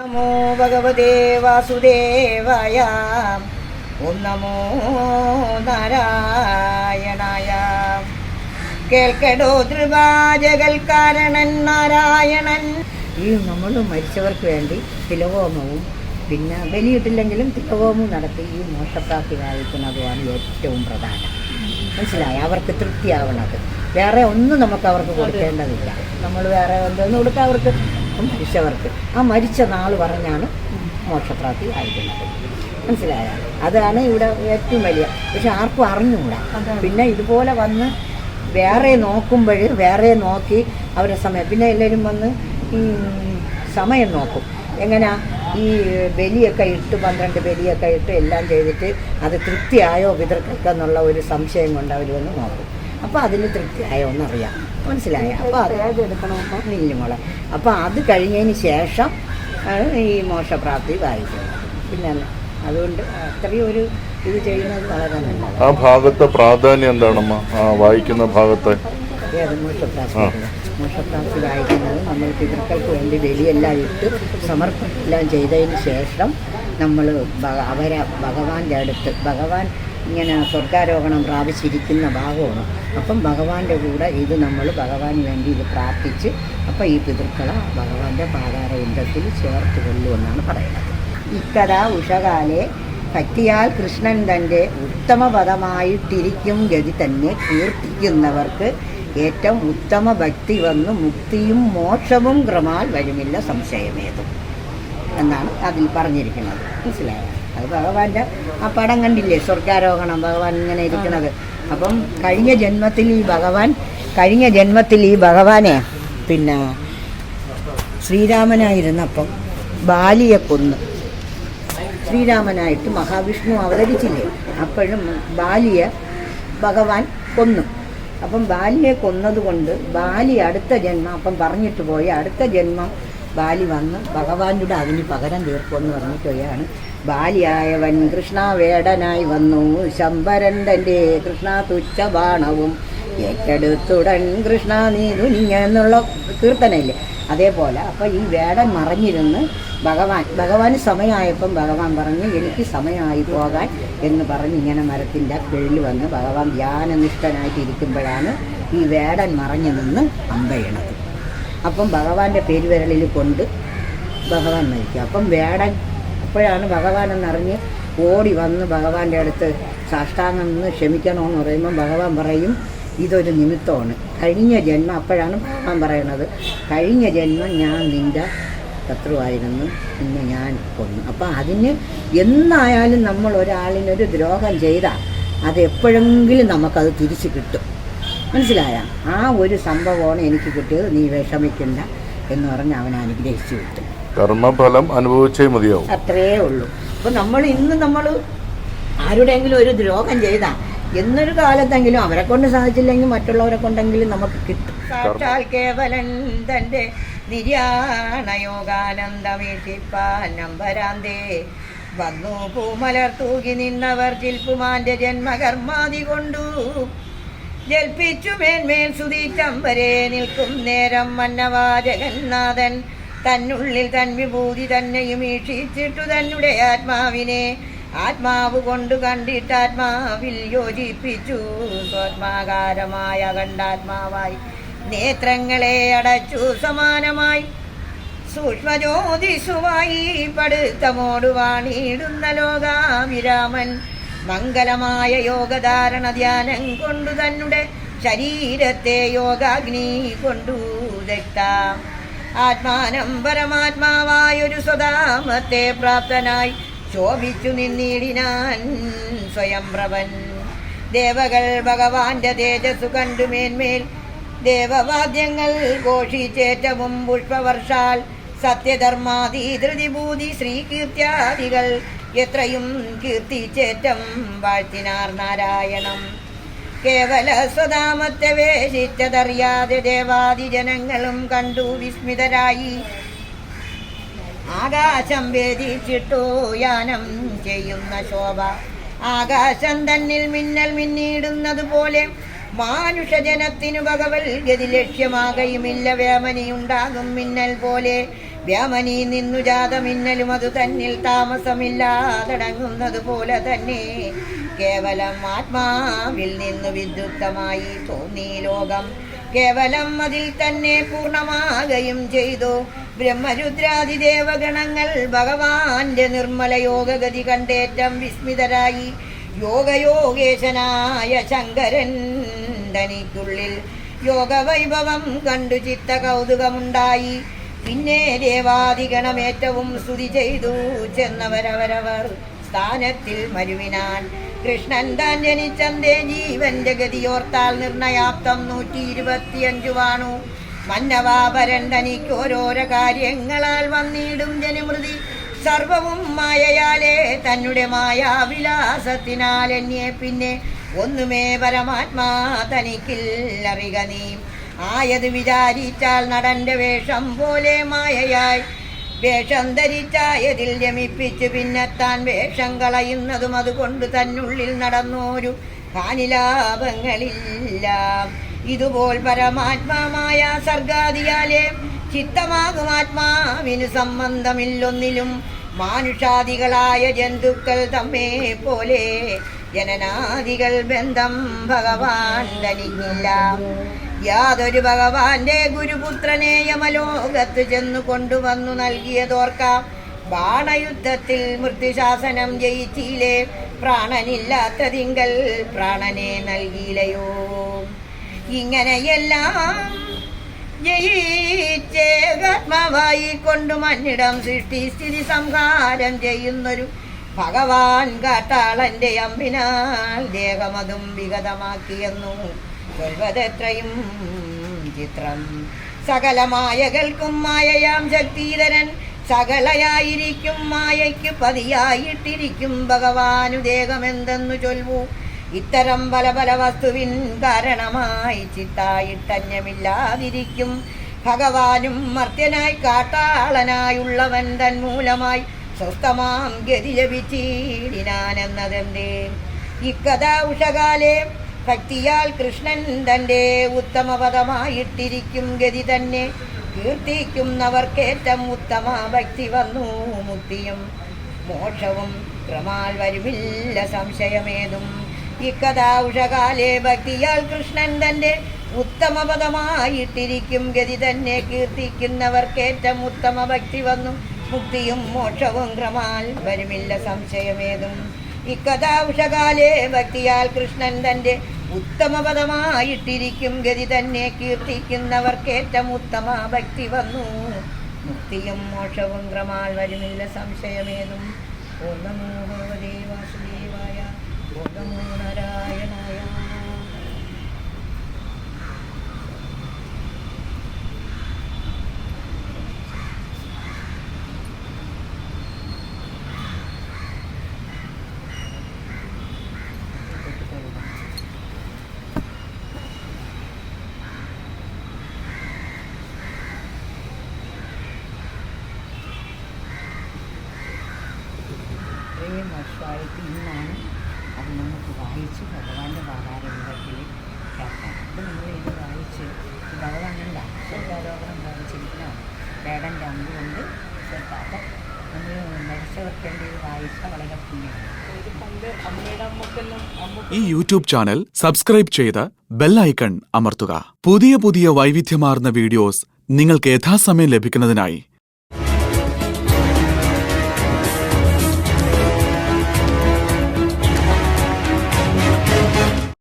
നമോ ഭഗവതേ വാസുദേവായ. ഓം നമോ നാരായണായ. കേൾക്കടോ കാരണൻ നാരായണൻ. ഈ നമ്മൾ മരിച്ചവർക്ക് വേണ്ടി തിലകോമവും പിന്നെ ബലിയിട്ടില്ലെങ്കിലും തിലകോമവും നടത്തി ഈ മോക്ഷപ്രാപ്തി കാണിക്കുന്നതുമാണ് ഏറ്റവും പ്രധാനം. മനസ്സിലായി? അവർക്ക് തൃപ്തിയാവണത്. വേറെ ഒന്നും നമുക്ക് അവർക്ക് കൊടുക്കേണ്ടതില്ല. നമ്മൾ വേറെ എന്തെന്ന് കൊടുക്കാം അവർക്ക് മരിച്ചവർക്ക്. ആ മരിച്ച നാൾ പറഞ്ഞാണ് മോക്ഷപ്രാപ്തി ആയിരിക്കുന്നത്. മനസ്സിലായ? അതാണ് ഇവിടെ ഏറ്റവും വലിയ. പക്ഷെ ആർക്കും അറിഞ്ഞുകൂടാ. പിന്നെ ഇതുപോലെ വന്ന് വേറെ നോക്കുമ്പോൾ വേറെ നോക്കി അവരെ സമയം. പിന്നെ എല്ലാവരും വന്ന് ഈ സമയം നോക്കും. എങ്ങനെയാ ഈ ബലിയൊക്കെ ഇട്ട് പന്ത്രണ്ട് ബലിയൊക്കെ ഇട്ട് എല്ലാം ചെയ്തിട്ട് അത് തൃപ്തിയായോ പിതൃക്കൊക്കെ എന്നുള്ള ഒരു സംശയം കൊണ്ട് അവർ വന്ന് നോക്കും. അപ്പോൾ അതിന് തൃപ്തിയായോ എന്നറിയാം. മനസ്സിലായോ? അപ്പോൾ അത് ഇല്ല മോളെ. അപ്പോൾ അത് കഴിഞ്ഞതിന് ശേഷം ആണ് ഈ മോശപ്രാപ്തി വായിക്കുന്നത് പിന്നെ അതുകൊണ്ട് അത്രയും ഒരു ഇത് ചെയ്യുന്നത് വളരെ ആ ഭാഗത്തെ പ്രാധാന്യം എന്താണമ്മ? ആ വായിക്കുന്ന ഭാഗത്തെ. ഏത് മോക്ഷപ്രാപ്തി? മോക്ഷപ്രാപ്തി വായിക്കുന്നത് നമ്മൾ പിതൃക്കൾക്ക് വേണ്ടി ബലിയെല്ലാം ഇട്ട് സമർപ്പണം ചെയ്തതിന് ശേഷം നമ്മൾ അവരെ ഭഗവാന്റെ അടുത്ത് ഭഗവാൻ ഇങ്ങനെ സ്വർഗാരോഹണം പ്രാപിച്ചിരിക്കുന്ന ഭാഗമാണ്. അപ്പം ഭഗവാന്റെ കൂടെ ഇത് നമ്മൾ ഭഗവാന് വേണ്ടി ഇത് പ്രാർത്ഥിച്ച് അപ്പം ഈ പിതൃക്കള ഭഗവാന്റെ പാതാരവിന്ദത്തിൽ ചേർത്ത് കൊള്ളുമെന്നാണ് പറയുന്നത്. ഇക്കഥ ഉഷകാലെ പറ്റിയാൽ കൃഷ്ണൻ തന്റെ ഉത്തമ പദമായിട്ടിരിക്കും ഗതി തന്നെ കീർത്തിക്കുന്നവർക്ക് ഏറ്റവും ഉത്തമ ഭക്തി വന്ന് മുക്തിയും മോക്ഷവും ക്രമാൽ വരുമില്ല സംശയമേതും എന്നാണ് അതിൽ പറഞ്ഞിരിക്കുന്നത്. മനസ്സിലായോ? അത് ഭഗവാന്റെ ആ പടം കണ്ടില്ലേ? സ്വർഗാരോഹണം ഭഗവാൻ ഇങ്ങനെ ഇരിക്കുന്നത് അപ്പം കഴിഞ്ഞ ജന്മത്തിൽ ഈ ഭഗവാൻ കഴിഞ്ഞ ജന്മത്തിൽ ഈ ഭഗവാനെ പിന്നെ ശ്രീരാമനായിരുന്നപ്പം ബാലിയെ കൊന്നു ശ്രീരാമനായിട്ട് മഹാവിഷ്ണു അവതരിച്ചില്ലേ? അപ്പോഴും ബാലിയെ ഭഗവാൻ കൊന്നു. അപ്പം ബാലിയെ കൊന്നതുകൊണ്ട് ബാലി അടുത്ത ജന്മം അപ്പം പറഞ്ഞിട്ട് പോയി അടുത്ത ജന്മം ബാലി വന്ന് ഭഗവാനുടെ അതിന് പകരം തീർക്കുമെന്ന് പറഞ്ഞിട്ടുകയാണ് ബാലിയായവൻ കൃഷ്ണവേടനായി വന്നു. ശമ്പരൻ തന്റെ കൃഷ്ണ തുച്ഛ ബാണവും ഏറ്റെടുത്തുടൻ കൃഷ്ണ നീ തുനിഞ്ഞ എന്നുള്ള കീർത്തനയില്ലേ? അതേപോലെ അപ്പോൾ ഈ വേടൻ മറിഞ്ഞിരുന്ന് ഭഗവാൻ ഭഗവാൻ സമയമായപ്പം ഭഗവാൻ പറഞ്ഞു എനിക്ക് സമയമായി പോകാൻ എന്ന് പറഞ്ഞ് ഇങ്ങനെ മരത്തിന്റെ കീഴിൽ വന്ന് ഭഗവാൻ ധ്യാനനിഷ്ഠനായിട്ടിരിക്കുമ്പോഴാണ് ഈ വേടൻ മറഞ്ഞു നിന്ന് അമ്പയണത്. അപ്പം ഭഗവാന്റെ പെരുവിരലിൽ കൊണ്ട് ഭഗവാൻ മരിക്കും. അപ്പം വേടൻ അപ്പോഴാണ് ഭഗവാൻ എന്നറിഞ്ഞ് ഓടി വന്ന് ഭഗവാന്റെ അടുത്ത് സാഷ്ടാംഗം നിന്ന് ക്ഷമിക്കണമെന്ന് പറയുമ്പം ഭഗവാൻ പറയും ഇതൊരു നിമിത്തമാണ്. കഴിഞ്ഞ ജന്മം അപ്പോഴാണ് ഭഗവാൻ പറയണത്. കഴിഞ്ഞ ജന്മം ഞാൻ നിന്റെ ശത്രുവായിരുന്നു. ഇന്ന് ഞാൻ കൊന്നു. അപ്പം അതിന് എന്നായാലും നമ്മൾ ഒരാളിനൊരു ദ്രോഹം ചെയ്താൽ അത് എപ്പോഴെങ്കിലും നമുക്കത് തിരിച്ചു കിട്ടും. മനസ്സിലായ? ആ ഒരു സംഭവമാണ് എനിക്ക് കിട്ടിയത്. നീ വിഷമിക്കണ്ട എന്ന് പറഞ്ഞ് അവൻ അനുഗ്രഹിച്ചു വിട്ടു. കർമ്മഫലം അനുഭവിച്ചേ മതിയാവും. അത്രേ ഉള്ളൂ. അപ്പം നമ്മൾ ഇന്ന് നമ്മൾ ആരുടെയെങ്കിലും ഒരു ദ്രോഹം ചെയ്താൽ എന്നൊരു കാലത്തെങ്കിലും അവരെ കൊണ്ട് സാധിച്ചില്ലെങ്കിൽ മറ്റുള്ളവരെ കൊണ്ടെങ്കിലും നമുക്ക് കിട്ടും. സാക്ഷാൽ കേവലൻ തന്റെ നിര്യാണയോഗാനന്ദമീക്ഷിപ്പാൻ നമ്പരാന്തേ. വന്നു പൂമലർ തൂകി നിന്നവർ ശില്പുമാന്റെ ജന്മകർമാതി കൊണ്ടു. ജൽപ്പിച്ചു മേന്മേൽ സുതീച്ചമ്പരെ നിൽക്കും നേരം മന്നവാ ജഗന്നാഥൻ തന്നുള്ളിൽ തൻ വിഭൂതി തന്നെയും ഈക്ഷിച്ചിട്ടു തന്നെ ആത്മാവിനെ. ആത്മാവ് കൊണ്ട് കണ്ടിട്ട് ആത്മാവിൽ യോജിപ്പിച്ചു. സ്വാത്മാകാരമായ കണ്ടാത്മാവായി നേത്രങ്ങളെ അടച്ചു സമാനമായി. സൂക്ഷ്മജ്യോതിഷുമായി പടുത്തമോട് വാണിയിടുന്ന ലോകാവിരാമൻ മംഗലമായ യോഗധാരണ ധ്യാനം കൊണ്ടു തന്നെ ശരീരത്തെ യോഗാഗ്നി കൊണ്ടു ദക്താം ആത്മാനം പരമാത്മാവായൊരു സ്വദാമത്തെ പ്രാപ്തനായി ശോഭിച്ചു നിന്നിടിനാൻ സ്വയം പ്രവൻ. ദേവകൾ ഭഗവാന്റെ തേജസ്സു കണ്ടു മേന്മേൽ. ദേവവാദ്യങ്ങൾ ഘോഷിച്ചേറ്റവും പുഷ്പവർഷാൽ. സത്യധർമാതി ധൃതിഭൂതി ശ്രീകീർത്യാദികൾ എത്രയും കീർത്തിച്ചേറ്റം വാഴ്ത്തിനാർ നാരായണം. കേവല സ്വതാമത്തെ വേഷിച്ചതറിയാതെ ദേവാദി ജനങ്ങളും കണ്ടു വിസ്മിതരായി. ആകാശം വേദിച്ചിട്ടു യാനം ചെയ്യുന്ന ശോഭ. ആകാശം തന്നിൽ മിന്നൽ മിന്നിടുന്നത് പോലെ മാനുഷജനത്തിനു ഭഗവൽ ഗതി ലക്ഷ്യമാകയുമില്ല. വേമനിയുണ്ടാകും മിന്നൽ പോലെ വ്യാമനി നിന്നു ജാതമിന്നലും അത് തന്നിൽ താമസമില്ലാതടങ്ങുന്നത് പോലെ തന്നെ കേവലം ആത്മാവിൽ നിന്നു വിദ്യുക്തമായി തോന്നി ലോകം. കേവലം അതിൽ തന്നെ പൂർണമാകുകയും ചെയ്തു. ബ്രഹ്മരുദ്രാദി ദേവഗണങ്ങൾ ഭഗവാന്റെ നിർമ്മല യോഗഗതി കണ്ടേറ്റം വിസ്മിതരായി. യോഗയോഗേശനായ ശങ്കരൻ തനിക്കുള്ളിൽ യോഗവൈഭവം കണ്ടു ചിത്ത കൗതുകമുണ്ടായി പിന്നെ ദേവാദിഗണമേറ്റവും സ്തുതി ചെയ്തു ചെന്നവരവരവർ സ്ഥാനത്തിൽ മരുവിനാൻ. കൃഷ്ണൻ താൻ ജനിച്ചന്തേ ജീവന്റെ ഗതിയോർത്താൽ നിർണയാപ്തം നൂറ്റി ഇരുപത്തിയഞ്ചു വാണു മന്നവാപരൻ ഓരോരോ കാര്യങ്ങളാൽ വന്നിടും ജനമൃതി. സർവവും മായയാലേ തന്നെ മായാവിലാസത്തിനാൽ എന്നെ പിന്നെ ഒന്നുമേ പരമാത്മാ തനിക്കില്ലറിക നീ. ആയത് വിചാരിച്ചാൽ നടന്റെ വേഷം പോലെ മായയായി. വേഷം ധരിച്ചായതിൽ രമിപ്പിച്ച് പിന്നെത്താൻ വേഷം കളയുന്നതും അതുകൊണ്ട് തന്നുള്ളിൽ നടന്നോരു ഹാനിലാഭങ്ങളില്ല ഇതുപോൽ പരമാത്മാമായ സർഗാദിയാലേ ചിത്തമാകും ആത്മാവിന് സംബന്ധമില്ലൊന്നിലും. മാനുഷാദികളായ ജന്തുക്കൾ തമ്മേ പോലെ ജനനാദികൾ ബന്ധം ഭഗവാൻ തനിക്കില്ല യാതൊരു ഭഗവാന്റെ ഗുരുപുത്രനെ യമലോകത്ത് ചെന്നു കൊണ്ടുവന്നു നൽകിയതോർക്കാം. ബാണയുദ്ധത്തിൽ മൃത്യുശാസനം ജയിച്ചില്ലേ? പ്രാണനില്ലാത്തതിങ്കൽ പ്രാണനെ നൽകിയില്ലയോ? ഇങ്ങനെയെല്ലാം ജയിച്ചേകാത്മാവായി കൊണ്ടു മന്നിടം സൃഷ്ടി സ്ഥിതി സംഹാരം ചെയ്യുന്നൊരു ഭഗവാൻ കാട്ടാളന്റെ അമ്പിനാൽ ദേഹമതും വിഗതമാക്കിയെന്നു ചൊൽവതെത്രയും ചിത്രം. സകല മായകൾക്കും മായയാം ശക്തിധരൻ. സകലയായിരിക്കും മായയ്ക്ക് പതിയായിട്ടിരിക്കും ഭഗവാനു ചൊൽവു. ഇത്തരം പല പല വസ്തുവിൻ കാരണമായി ചിത്തായിട്ടന്യമില്ലാതിരിക്കും. ഭഗവാനും മർത്യനായി കാട്ടാളനായുള്ളവൻ തന്മൂലമായി സ്വസ്ഥമാം ഗതി ലഭിച്ചീടിനാനെന്നതെന്തേ? ഇക്കഥ ഉഷകാലേ ഭക്തിയാൽ കൃഷ്ണൻ തന്റെ ഉത്തമപദമായിട്ടിരിക്കും ഗതി തന്നെ. കീർത്തിക്കുന്നവർക്കേറ്റം ഉത്തമ ഭക്തി വന്നു മുക്തിയും മോക്ഷവും ക്രമാൽ വരുമില്ല സംശയമേതും. ഇക്കഥ ഉഷകാലേ ഭക്തിയാൽ കൃഷ്ണൻ തന്റെ ഉത്തമപദമായിട്ടിരിക്കും ഗതി തന്നെ. കീർത്തിക്കുന്നവർക്കേറ്റം ഉത്തമ ഭക്തി വന്നു മുക്തിയും മോക്ഷവും ക്രമാൽ വരുമില്ല സംശയമേതും. ഉഷകാലേ ഭക്തിയാൽ കൃഷ്ണൻ തന്റെ ഉത്തമപദമായിട്ടിരിക്കും. ഗതി തന്നെ കീർത്തിക്കുന്നവർക്കേറ്റം ഉത്തമ ഭക്തി വന്നു. മുക്തിയും മോക്ഷവും ക്രമാൽ വരുമില്ല സംശയമേതും. ഓം നമോ ഭഗവതേ നാരായണായ. വർഷമായിട്ട് ഇന്നാണ് അത് നമുക്ക് വായിച്ച് ഭഗവാന്റെ പാതാരംഗത്തിൽ കേൾക്കാം. അപ്പം നമ്മൾ ഇത് വായിച്ച് ഭഗവാനുണ്ട് അക്ഷരാരോപണം വായിച്ചിരിക്കണം വേടന്റെ അമ്പ് കൊണ്ട് അപ്പം നമ്മൾ മരിച്ചവർക്കേണ്ടി ഇത് വായിച്ചാൽ വളരെ പുണ്യമാണ്. ഈ യൂട്യൂബ് ചാനൽ സബ്സ്ക്രൈബ് ചെയ്ത് ബെല്ലൈക്കൺ അമർത്തുക. പുതിയ പുതിയ വൈവിധ്യമാർന്ന വീഡിയോസ് നിങ്ങൾക്ക് യഥാസമയം ലഭിക്കുന്നതിനായി